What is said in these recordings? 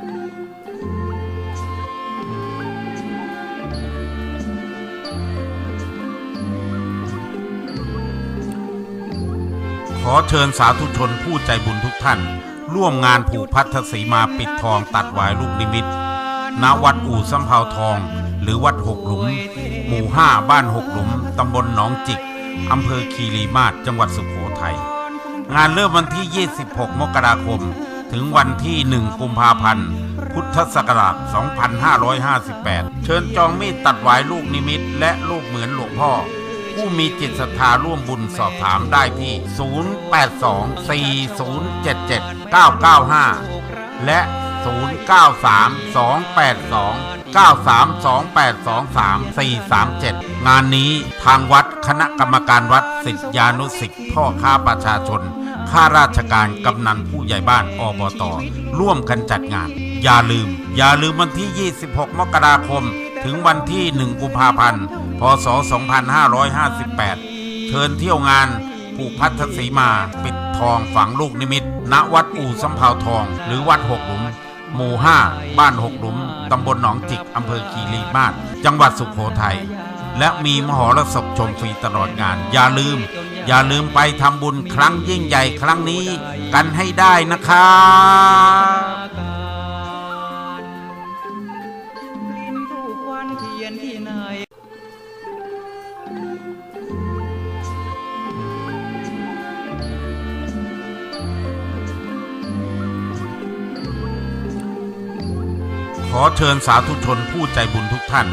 ขอเชิญสาธุชนผู้ใจบุญทุกท่าน ร่วมงานผูกพัทธสีมาปิดทองตัดวายลูกนิมิตณวัดอู่สำเภาทอง หรือวัดหกหลุม หมู่ห้าบ้านหกหลุม ตำบลหนองจิก อำเภอคีรีมาศจังหวัดสุโขทัย งานเริ่มวันที่ 26 มกราคม ถึงวันที่ 1 กุมภาพันธ์ พุทธศักราช 2558 เชิญจองมีดตัดหวายลูกนิมิต และลูกเหมือนหลวงพ่อ ผู้มีจิตศรัทธาร่วมบุญสอบถามได้ที่ 0824077995และ 093282932823437 งานนี้ทางวัดคณะกรรมการวัดสิทธิานุสิทธิ์พ่อค้าประชาชน ข้าราชการกำนันผู้ใหญ่บ้านอบต ร่วมกันจัดงาน อย่าลืม อย่าลืมวันที่ 26 มกราคม ถึงวันที่ 1 กุมภาพันธ์ พศ 2558 เชิญเที่ยวงานผูกพัทธสีมา ปิดทองฝังลูกนิมิต ณ วัดอู่สำเภาทอง หรือวัดหกหลุม หมู่ 5 บ้านหกหลุม ตำบลหนองจิก อำเภอคีรีมาศจังหวัดสุขโขทัย และมีมหรสพชมฟรีตลอดงาน อย่าลืม อย่าลืมไปทำบุญครั้งยิ่งใหญ่ครั้งนี้ กันให้ได้นะครับขอเชิญสาธุชนผู้ใจบุญทุกท่าน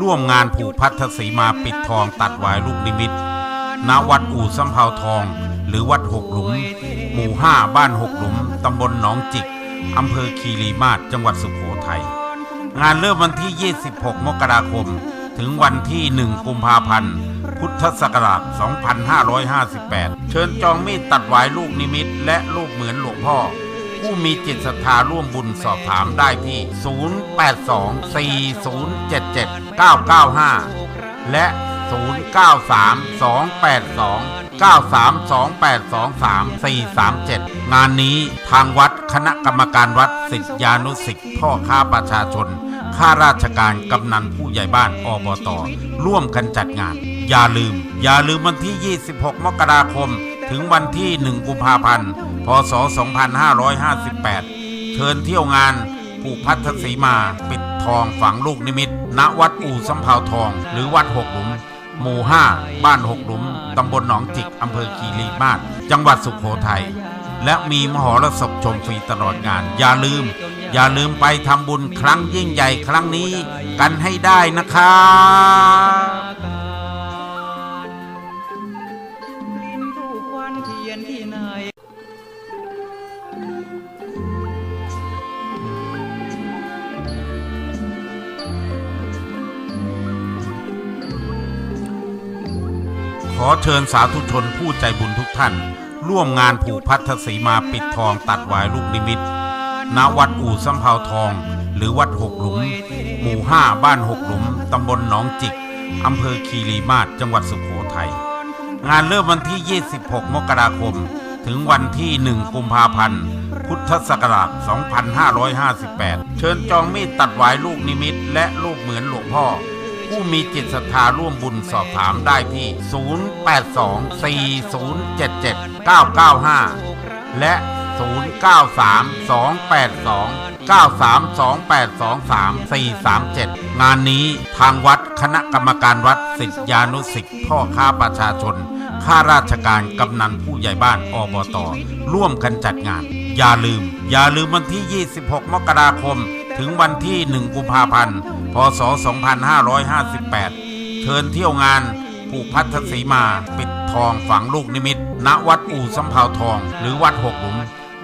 ร่วมงานผูกพัทธสีมาปิดทองตัดวายลูกนิมิต ณวัดอู่สำเภาทอง หรือวัดหกหลุม หมู่ห้าบ้านหกหลุมตำบลหนองจิกอำเภอคีรีมาศจังหวัดสุโขทัยงานเริ่มวันที่ 26 มกราคม ถึงวันที่ 1 กุมภาพันธ์ พุทธศักราช 2558 เชิญจองมีดตัดหวายลูกนิมิต และลูกเหมือนหลวงพ่อ ผู้มีจิตศรัทธาร่วมบุญสอบถามได้ที่ 0824077995 และ 093282932823 งานนี้ทางวัดคณะกรรมการวัดสิทธานุสิทธิ์พ่อค้าประชาชน ข้าราชการกำนันผู้ใหญ่บ้านอบต ร่วมกันจัดงาน อย่าลืม อย่าลืมวันที่ 26 มกราคม ถึงวันที่ 1 กุมภาพันธ์ พศ 2558 เชิญเที่ยวงานผูกพัทธสีมา ปิดทองฝังลูกนิมิต ณ วัดอู่สำเภาทอง หรือวัดหกหลุม หมู่ 5 บ้านหกหลุม ตำบลหนองจิก อำเภอคีรีมาศจังหวัดสุขโขทัย และมีมหรสพชมฟรีตลอดงาน อย่าลืม อย่าลืมไปทำบุญครั้งยิ่งใหญ่ครั้งนี้ กันให้ได้นะครับเทียนที่ไหน ขอเชิญสาธุชนผู้ใจบุญทุกท่าน ร่วมงานผูกพัทธสีมาปิดทองตัดวายลูกนิมิตณวัดอู่สำเภาทอง หรือวัดหกหลุม หมู่ห้าบ้านหกหลุมตำบลหนองจิกอำเภอคีรีมาศจังหวัดสุโขทัยงานเริ่มวันที่ 26 มกราคม ถึงวันที่ 1 กุมภาพันธ์ พุทธศักราช 2558 เชิญจองมีดตัดวายลูกนิมิต และลูกเหมือนหลวงพ่อ ผู้มีจิตศรัทธาร่วมบุญสอบถามได้ที่ 0824077995 และ 093282932823งานนี้ทางวัดคณะกรรมการวัดสิทธิานุสิทธิพ่อค้าประชาชน ข้าราชการกำนันผู้ใหญ่บ้านอบต ร่วมกันจัดงาน อย่าลืม อย่าลืมวันที่ 26 มกราคม ถึงวันที่ 1 กุมภาพันธ์ พศ 2558 เชิญเที่ยวงานผูกพัทธสีมา ปิดทองฝังลูกนิมิต ณ วัดอู่สำเภาทอง หรือวัดหกหลุม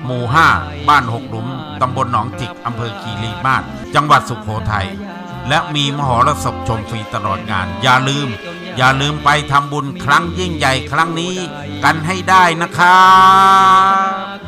หมู่ 5 บ้านหกหลุม ตำบลหนองจิก อำเภอคีรีมาศจังหวัดสุขโขทัย และมีมหรสพชมฟรีตลอดงาน อย่าลืม อย่าลืมไปทำบุญครั้งยิ่งใหญ่ครั้งนี้ กันให้ได้นะครับ